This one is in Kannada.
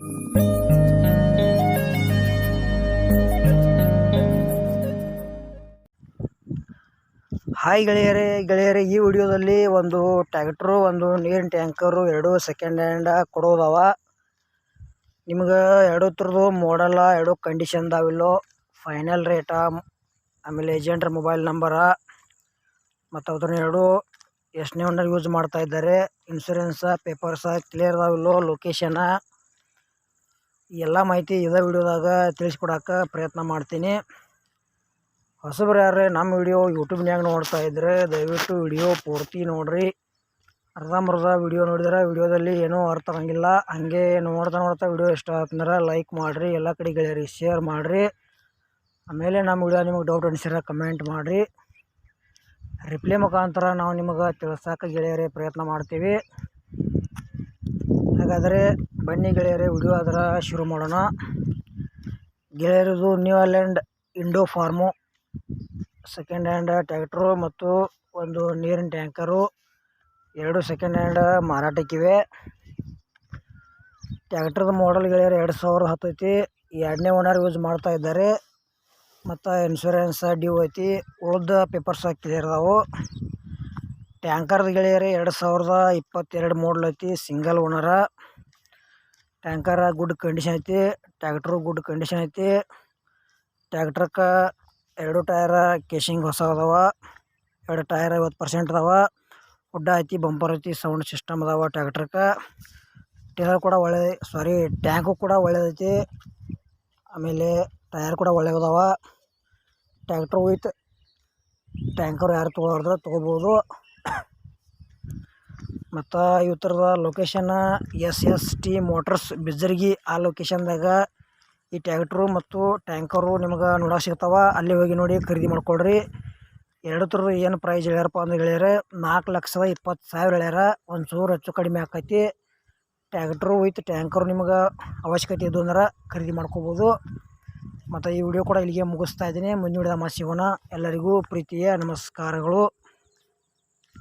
ಹಾಯ್ ಗೆಳೆಯರೇ ಗೆಳೆಯರೇ, ಈ ವಿಡಿಯೋದಲ್ಲಿ ಒಂದು ಟ್ಯಾಕ್ಟ್ರು, ಒಂದು ನೀರಿನ ಟ್ಯಾಂಕರು, ಎರಡು ಸೆಕೆಂಡ್ ಹ್ಯಾಂಡ ಕೊಡೋದವ. ನಿಮ್ಗೆ ಎರಡು ಥರದ್ದು ಮಾಡಲ್ಲ ಎರಡು ಕಂಡೀಷನ್ ದಾವಿಲ್ಲೋ ಫೈನಲ್ ರೇಟ ಆಮೇಲೆ ಏಜೆಂಟ್ರ ಮೊಬೈಲ್ ನಂಬರ ಮತ್ತು ಅದನ್ನು ಎರಡು ಎಷ್ಟನೇ ಓನರ್ ಯೂಸ್ ಮಾಡ್ತಾ ಇದ್ದಾರೆ. ಪೇಪರ್ಸ ಕ್ಲಿಯರ್ ಅದಾವಿಲ್ಲೋ ಲೊಕೇಶನ ಎಲ್ಲ ಮಾಹಿತಿ ಇದೇ ವಿಡಿಯೋದಾಗ ತಿಳಿಸ್ಕೊಡೋಕೆ ಪ್ರಯತ್ನ ಮಾಡ್ತೀನಿ. ಹೊಸಬ್ರು ಯಾರು ನಮ್ಮ ವಿಡಿಯೋ ಯೂಟ್ಯೂಬ್ನ್ಯಾಗ ನೋಡ್ತಾ ಇದ್ದರೆ ದಯವಿಟ್ಟು ವಿಡಿಯೋ ಪೂರ್ತಿ ನೋಡಿರಿ. ಅರ್ಧಂಬರ್ಧ ವಿಡಿಯೋ ನೋಡಿದ್ರೆ ವಿಡಿಯೋದಲ್ಲಿ ಏನೂ ಅರ್ಥ ಆಗಂಗಿಲ್ಲ. ಹಾಗೆ ನೋಡ್ತಾ ನೋಡ್ತಾ ವಿಡಿಯೋ ಇಷ್ಟ ಆತಂದ್ರೆ ಲೈಕ್ ಮಾಡಿರಿ, ಎಲ್ಲ ಕಡೆ ಗೆಳೆಯರಿ ಶೇರ್ ಮಾಡಿರಿ. ಆಮೇಲೆ ನಮ್ಮ ವಿಡಿಯೋ ನಿಮಗೆ ಡೌಟ್ ಅನಿಸಿರ ಕಮೆಂಟ್ ಮಾಡಿರಿ. ರಿಪ್ಲೈ ಮುಖಾಂತರ ನಾವು ನಿಮಗೆ ತಿಳ್ಸಕ್ಕೆ ಗೆಳೆಯರೇ ಪ್ರಯತ್ನ ಮಾಡ್ತೀವಿ. ಹಾಗಾದರೆ ಬನ್ನಿ ಗೆಳೆಯರೇ, ವಿಡಿಯೋ ಅದರ ಶುರು ಮಾಡೋಣ. ಗೆಳೆಯರದು New Holland Indo Farm second hand tractor ಮತ್ತು ಒಂದು ನೀರಿನ ಟ್ಯಾಂಕರು ಎರಡು ಸೆಕೆಂಡ್ ಹ್ಯಾಂಡ್ ಮಾರಾಟಕ್ಕಿವೆ. ಟ್ಯಾಕ್ಟ್ರದ ಮಾಡಲ್ ಗೆಳೆಯರು, ಎರಡು ಸಾವಿರ ಹತ್ತೈತಿ ಎರಡನೇ ಓನರ್ ಯೂಸ್ ಮಾಡ್ತಾ ಇದ್ದಾರೆ. ಮತ್ತು ಇನ್ಶೂರೆನ್ಸ್ ಡ್ಯೂ ಐತಿ. ಉಳ್ದ ಪೇಪರ್ಸ್ ಅದಾವು ಟ್ಯಾಂಕರ್ದ ಗೆಳೆಯರೇ, ಎರಡು ಸಾವಿರದ ಇಪ್ಪತ್ತೆರಡು ಮಾಡಲ್ ಐತಿ single owner tanker good condition ಐತಿ, ಟ್ಯಾಕ್ಟ್ರು ಗುಡ್ ಕಂಡೀಷನ್ ಐತಿ. ಟ್ಯಾಕ್ಟ್ರಕ್ಕೆ ಎರಡು ಟಯರ ಕೇಶಿಂಗ್ ಹೊಸ ಅದಾವ, ಎರಡು ಟಯರ್ ಐವತ್ತು ಪರ್ಸೆಂಟ್ ಅದಾವ. ಉಡ್ಡ ಐತಿ, ಬಂಪರ್ ಐತಿ, ಸೌಂಡ್ ಸಿಸ್ಟಮ್ ಅದಾವ ಟ್ಯಾಕ್ಟ್ರಕ್ಕೆ. ಟೈರ್ ಕೂಡ ಒಳ್ಳೆ, ಸಾರಿ, ಟ್ಯಾಂಕು ಕೂಡ ಒಳ್ಳೆದೈತಿ. ಆಮೇಲೆ ಟಯರ್ ಕೂಡ ಒಳ್ಳೆಯದಾವ ಟ್ಯಾಕ್ಟ್ರು ವಿತ್ ಟ್ಯಾಂಕರ್ ಯಾರು ತೊಗೊಳೋದ್ರೆ ತೊಗೋಬೋದು. ಮತ್ತು ಇವತ್ತರದ location S S T motors Bijargi ಆ ಲೊಕೇಶನ್ದಾಗ ಈ ಟ್ಯಾಕ್ಟ್ರು ಮತ್ತು ಟ್ಯಾಂಕರು ನಿಮ್ಗೆ ನೋಡೋಕೆ ಸಿಗ್ತಾವ. ಅಲ್ಲಿ ಹೋಗಿ ನೋಡಿ ಖರೀದಿ ಮಾಡ್ಕೊಳ್ರಿ. ಎರಡು ಥರದ ಏನು ಪ್ರೈಸ್ ಹೇಳ್ಯಾರಪ್ಪ ಅಂದ್ರೆ ಹೇಳ್ಯಾರ, ನಾಲ್ಕು ಲಕ್ಷದ ಇಪ್ಪತ್ತು ಸಾವಿರ ಹೇಳ್ಯಾರ. ಒಂದು ಚೂರು ಹೆಚ್ಚು ಕಡಿಮೆ ಆಕೈತಿ. ಟ್ಯಾಕ್ಟ್ರು ವಿತ್ ಟ್ಯಾಂಕರು ನಿಮ್ಗೆ ಅವಶ್ಯಕತೆ ಇದ್ದು ಅಂದ್ರೆ ಖರೀದಿ ಮಾಡ್ಕೋಬೋದು. ಮತ್ತು ಈ ವಿಡಿಯೋ ಕೂಡ ಇಲ್ಲಿಗೆ ಮುಗಿಸ್ತಾ ಇದ್ದೀನಿ. ಮುಂದಿನ ವಿಡಿಯೋದಾಗ ಎಲ್ಲರಿಗೂ ಪ್ರೀತಿಯ ನಮಸ್ಕಾರಗಳು.